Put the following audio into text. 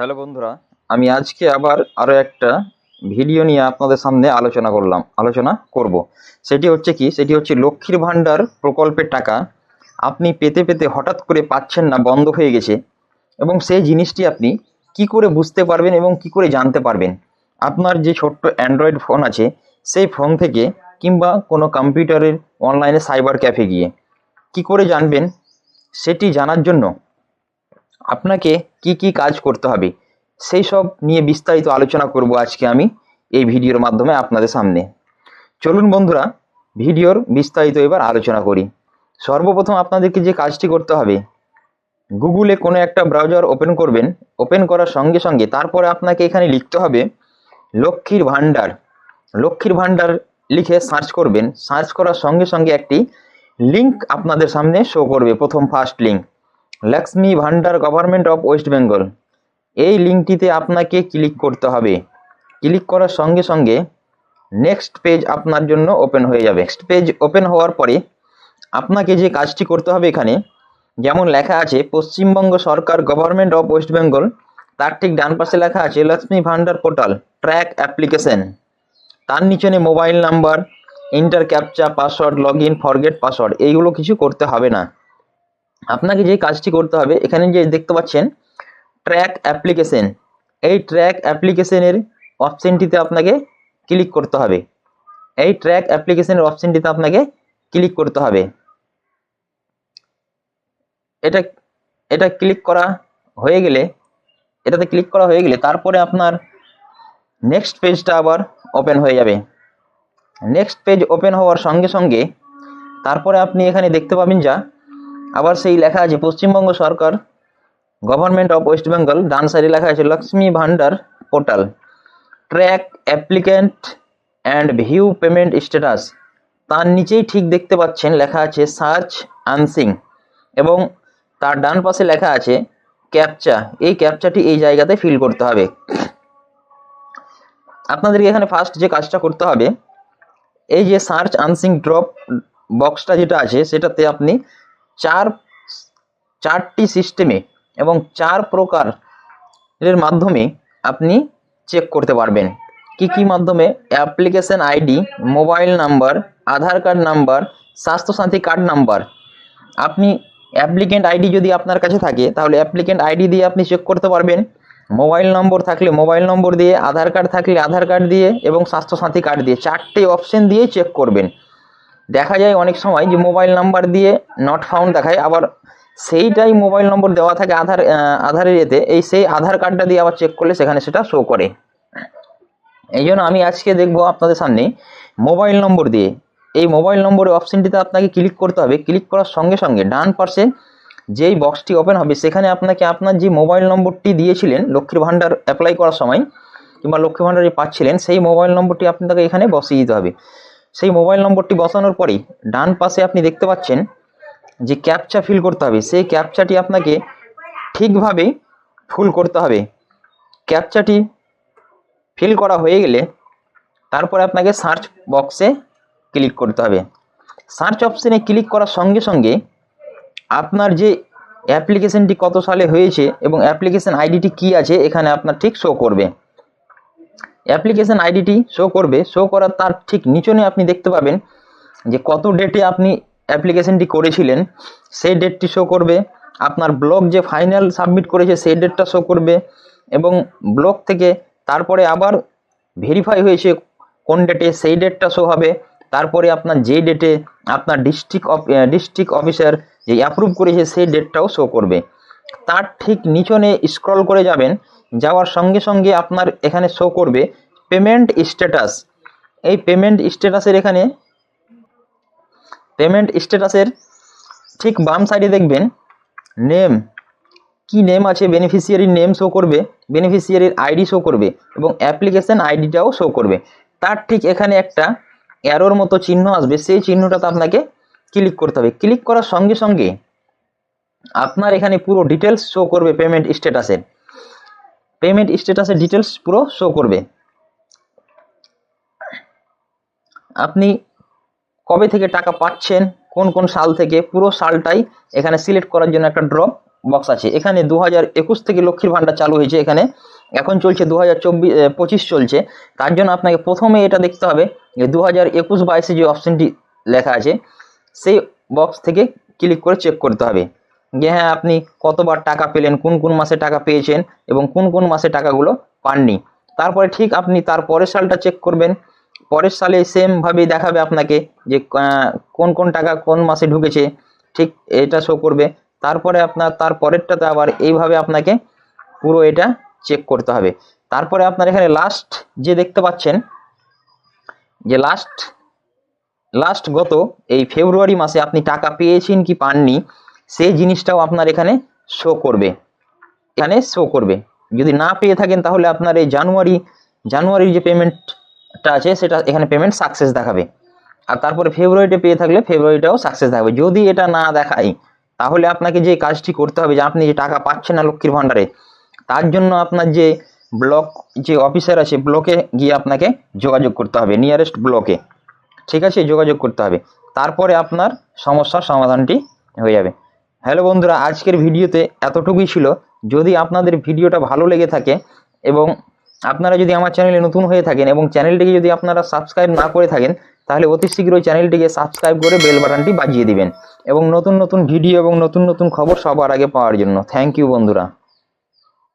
Hello বন্ধুরা, আমি আজকে আবার আরও একটা ভিডিও নিয়ে আপনাদের সামনে আলোচনা করলাম, আলোচনা করব। সেটি হচ্ছে কি, সেটি হচ্ছে লক্ষ্মীর ভাণ্ডার প্রকল্পের টাকা আপনি পেতে পেতে হঠাৎ করে পাচ্ছেন না, বন্ধ হয়ে গেছে এবং সেই জিনিসটি আপনি কি করে বুঝতে পারবেন এবং কি করে জানতে পারবেন? আপনার যে ছোট্ট অ্যান্ড্রয়েড ফোন আছে, সেই ফোন থেকে কিংবা কোনো কম্পিউটারের অনলাইনে সাইবার ক্যাফে গিয়ে কি করে জানবেন, সেটি জানার জন্য আপনাকে কি কি কাজ করতে হবে, সেই সব নিয়ে বিস্তারিত আলোচনা করব আজকে আমি এই ভিডিওর মাধ্যমে আপনাদের সামনে। চলুন বন্ধুরা, ভিডিওর বিস্তারিত এবার আলোচনা করি। সর্বপ্রথম আপনাদেরকে যে কাজটি করতে হবে, গুগলে কোনো একটা ব্রাউজার ওপেন করবেন, ওপেন করার সঙ্গে সঙ্গে তারপরে আপনাকে এখানে লিখতে হবে, লক্ষ্মীর ভাণ্ডার। লক্ষ্মীর ভাণ্ডার লিখে সার্চ করবেন, সার্চ করার সঙ্গে সঙ্গে একটি লিংক আপনাদের সামনে শো করবে, প্রথম first link Lakshmi Bhandar government of West Bengal এই লিঙ্কটিতে আপনাকে ক্লিক করতে হবে। ক্লিক করার সঙ্গে সঙ্গে নেক্সট পেজ আপনার জন্য ওপেন হয়ে যাবে। নেক্সট পেজ ওপেন হওয়ার পরে আপনাকে যে কাজটি করতে হবে এখানে, যেমন লেখা আছে, পশ্চিমবঙ্গ সরকার গভর্নমেন্ট অফ ওয়েস্ট বেঙ্গল তার ঠিক ডান পাশে লেখা আছে Lakshmi Bhandar portal track application তার নিচনে mobile number enter captcha password log in forget password এইগুলো কিছু করতে হবে না। আপনাকে যে কাজটি করতে হবে, এখানে যে দেখতে পাচ্ছেন ট্র্যাক অ্যাপ্লিকেশন এই ট্র্যাক অ্যাপ্লিকেশনের অপশনটিতে আপনাকে ক্লিক করতে হবে। এই ট্র্যাক অ্যাপ্লিকেশনের অপশনটিতে আপনাকে ক্লিক করতে হবে। এটা এটা ক্লিক করা হয়ে গেলে, এটাতে ক্লিক করা হয়ে গেলে তারপরে আপনার নেক্সট পেজটা আবার ওপেন হয়ে যাবে। নেক্সট পেজ ওপেন হওয়ার সঙ্গে সঙ্গে তারপরে আপনি এখানে দেখতে পাবেন যা আবার সেই লেখা আছে, পশ্চিমবঙ্গ সরকার গভর্নমেন্ট অফ ওয়েস্ট বেঙ্গল ডান সাইডে লেখা আছে, Lakshmi Bhandar portal, track, applicant and view payment status, তার নিচেই ঠিক দেখতে পাচ্ছেন লেখা আছে, সার্চ আনসিং, এবং তার ডান পাশে লেখা আছে, ক্যাপচা, এই ক্যাপচাটি এই জায়গাতে ফিল করতে হবে। আপনাদেরকে এখানে ফার্স্ট যে কাজটা করতে হবে, এই যে সার্চ আনসিং ড্রপ বক্সটা যেটা আছে, সেটাতে আপনি চার, চারটি সিস্টেমে এবং চার প্রকার এর মাধ্যমে আপনি চেক করতে পারবেন। কি কি মাধ্যমে? Application ID mobile number Aadhaar card number Swasthya Sathi card number আপনি অ্যাপ্লিকেন্ট আইডি যদি আপনার কাছে থাকে, তাহলে অ্যাপ্লিকেন্ট আইডি দিয়ে আপনি চেক করতে পারবেন। মোবাইল নম্বর থাকলে মোবাইল নম্বর দিয়ে, আধার কার্ড থাকলে আধার কার্ড দিয়ে এবং স্বাস্থ্যসাথী কার্ড দিয়ে। চারটে অপশন দিয়ে চেক করবেন। দেখা যায় অনেক সময় যে মোবাইল নাম্বার দিয়ে নট ফাউন্ড দেখায়, আবার সেইটাই মোবাইল নম্বর দেওয়া থাকে আধার আধারের এতে এই সেই আধার কার্ডটা দিয়ে আবার চেক করলে সেখানে সেটা শো করে। এই জন্য আমি আজকে দেখব আপনাদের সামনে মোবাইল নম্বর দিয়ে। এই মোবাইল নম্বরের অপশনটিতে আপনাকে ক্লিক করতে হবে। ক্লিক করার সঙ্গে সঙ্গে ডান পাশে যেই বক্সটি ওপেন হবে, সেখানে আপনাকে আপনার যে মোবাইল নম্বরটি দিয়েছিলেন, লক্ষ্মীর ভাণ্ডার অ্যাপ্লাই করার সময় কিংবা লক্ষ্মী ভাণ্ডার যে পাচ্ছিলেন, সেই মোবাইল নম্বরটি আপনাকে এখানে বসিয়ে দিতে হবে। সেই মোবাইল নম্বরটি বসানোর পরেই ডান পাশে আপনি দেখতে পাচ্ছেন যে ক্যাপচা ফিল করতে হবে। সেই ক্যাপচাটি আপনাকে ঠিকভাবে ফুল করতে হবে। ক্যাপচাটি ফিল করা হয়ে গেলে তারপরে আপনাকে সার্চ বক্সে ক্লিক করতে হবে। সার্চ অপশনে ক্লিক করার সঙ্গে সঙ্গে আপনার যে অ্যাপ্লিকেশনটি কত সালে হয়েছে এবং অ্যাপ্লিকেশন আইডিটি কি আছে, এখানে আপনার ঠিক শো করবে। অ্যাপ্লিকেশন আইডিটি শো করবে। শো করার তার ঠিক নিচনে আপনি দেখতে পাবেন যে কত ডেটে আপনি অ্যাপ্লিকেশনটি করেছিলেন। সেই ডেটটি শো করবে। আপনার ব্লক যে ফাইনাল সাবমিট করেছে, সেই ডেটটা শো করবে। এবং ব্লক থেকে তারপরে আবার ভেরিফাই হয়েছে কোন ডেটে সেই ডেটটা শো হবে। তারপরে আপনার যে ডেটে আপনার ডিস্ট্রিক্ট অফ ডিস্ট্রিক্ট অফিসার যে অ্যাপ্রুভ করেছে, সেই ডেটটাও শো করবে। তার ঠিক নিচনে স্ক্রল করে যাবেন। যাওয়ার সঙ্গে সঙ্গে আপনার এখানে শো করবে পেমেন্ট স্ট্যাটাস এই পেমেন্ট স্ট্যাটাসের এখানে পেমেন্ট স্ট্যাটাসের ঠিক বাম সাইডে দেখবেন নেম কি নেম আছে? বেনিফিশিয়ারির নেম শো করবে বেনিফিশিয়ারির আইডি শো করবে এবং অ্যাপ্লিকেশন আইডিটাও শো করবে। তার ঠিক এখানে একটা অ্যারোর মতো চিহ্ন আসবে, সেই চিহ্নটাতে আপনাকে ক্লিক করতে হবে। ক্লিক করার সঙ্গে সঙ্গে আপনার এখানে পুরো ডিটেলস শো করবে পেমেন্ট স্ট্যাটাসের পেমেন্ট স্ট্যাটাসের ডিটেলস পুরো শো করবে। আপনি কবে থেকে টাকা পাচ্ছেন, কোন কোন সাল থেকে, পুরো সালটাই এখানে সিলেক্ট করার জন্য একটা ড্রপ বক্স আছে। এখানে দু হাজার একুশ থেকে লক্ষ্মীর ভাণ্ডার চালু হয়েছে এখানে। এখন চলছে দু হাজার চলছে। তার জন্য আপনাকে প্রথমে এটা দেখতে হবে যে দু হাজার একুশ বাইশে যে অপশনটি লেখা আছে, সেই বক্স থেকে ক্লিক করে চেক করতে হবে। যে হ্যাঁ আপনি কতবার টাকা পেলেন, কোন কোন মাসে টাকা পেয়েছেন এবং কোন কোন মাসে টাকাগুলো পাননি। তারপরে ঠিক আপনি তার পরের সালটা চেক করবেন। পরের সালে সেমভাবেই দেখাবে আপনাকে যে কোন কোন টাকা কোন মাসে ঢুকেছে, ঠিক এটা শো করবে। তারপরে আপনার, তার পরেরটাতে আবার এইভাবে আপনাকে পুরো এটা চেক করতে হবে। তারপরে আপনার এখানে লাস্ট যে দেখতে পাচ্ছেন, যে লাস্ট লাস্ট গত এই ফেব্রুয়ারি মাসে আপনি টাকা পেয়েছেন কি পাননি সেই জিনিসটাও আপনার এখানে শো করবে। এখানে শো করবে। যদি না পেয়ে থাকেন তাহলে আপনার এই জানুয়ারি, জানুয়ারির যে পেমেন্টটা আছে, সেটা এখানে পেমেন্ট সাকসেস দেখাবে। আর তারপরে ফেব্রুয়ারিতে পেয়ে থাকলে ফেব্রুয়ারিটাও সাকসেস দেখাবে। যদি এটা না দেখায়, তাহলে আপনাকে যে কাজটি করতে হবে, যে আপনি যে টাকা পাচ্ছেন না লক্ষ্মীর ভাণ্ডারে, তার জন্য আপনার যে ব্লক যে অফিসার আছে ব্লকে গিয়ে আপনাকে যোগাযোগ করতে হবে নিয়ারেস্ট ব্লকে ঠিক আছে? যোগাযোগ করতে হবে। তারপরে আপনার সমস্যার সমাধানটি হয়ে যাবে। হ্যালো বন্ধুরা, আজকের ভিডিওতে এতটুকুই ছিল। যদি আপনাদের ভিডিওটা ভালো লেগে থাকে এবং আপনারা যদি আমার চ্যানেলে নতুন হয়ে থাকেন এবং চ্যানেলটিকে যদি আপনারা সাবস্ক্রাইব না করে থাকেন, তাহলে অতি শীঘ্রই চ্যানেলটিকে সাবস্ক্রাইব করে বেল বাটনটি বাজিয়ে দিবেন। এবং নতুন নতুন ভিডিও এবং নতুন নতুন খবর সবার আগে পাওয়ার জন্য। থ্যাংক ইউ বন্ধুরা।